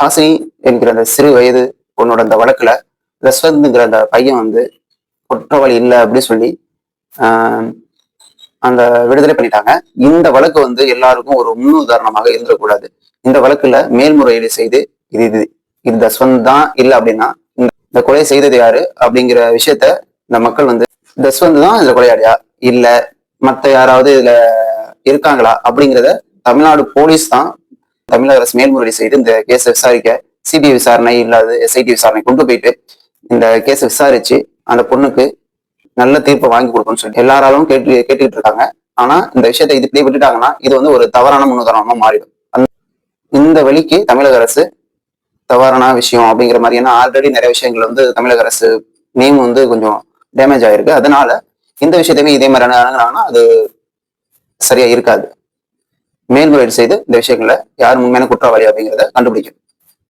ஹாசினி என்கிற அந்த சிறு வயது பொண்ணோட அந்த வழக்குல ரஸ்வந்த்ங்கிற அந்த பையன் வந்து குற்றவாளி இல்லை அப்படி சொல்லி அந்த விடுதலை பண்ணிட்டாங்க. இந்த வழக்கு வந்து எல்லாருக்கும் ஒரு முன்னுதாரணமாக இருந்துடக்கூடாது. இந்த வழக்குல மேல்முறையீடு செய்து இது இது இது தஸ்வந்த் தான் இல்லை அப்படின்னா இந்த- இந்த கொலை செய்தது யாரு அப்படிங்கிற விஷயத்த இந்த மக்கள் வந்து தஸ்வந்த் தான் இதுல கொலையாடியா இல்ல மத்த யாராவது இதுல இருக்காங்களா அப்படிங்கிறத தமிழ்நாடு போலீஸ் தான் தமிழக அரசு மேல்முறையீடு செய்து இந்த கேஸை விசாரிக்க சிபிஐ விசாரணை இல்லாத எஸ்ஐடி விசாரணை கொண்டு போயிட்டு இந்த கேஸை விசாரிச்சு அந்த பொண்ணுக்கு நல்ல தீர்ப்பை வாங்கி கொடுக்கணும்னு சொல்லி எல்லாராலும் கேட்டு கேட்டுக்கிட்டு இருக்காங்க. ஆனா இந்த விஷயத்தை இது இப்படி விட்டுட்டாங்கன்னா இது வந்து ஒரு தவறான முன்னுதாரணமா மாறிடும். இந்த வழிக்கு தமிழக அரசு தவறான விஷயம் அப்படிங்கிற மாதிரி ஏன்னா ஆல்ரெடி நிறைய விஷயங்கள் வந்து தமிழக அரசு நேம் வந்து கொஞ்சம் டேமேஜ் ஆயிருக்கு. அதனால இந்த விஷயத்தையுமே இதே மாதிரி அணுகுனாங்கன்னா அது சரியா இருக்காது. மேல்முறையீடு செய்து இந்த விஷயங்களை யார் உண்மையான குற்றவாளி அப்படிங்கிறத கண்டுபிடிக்கும்.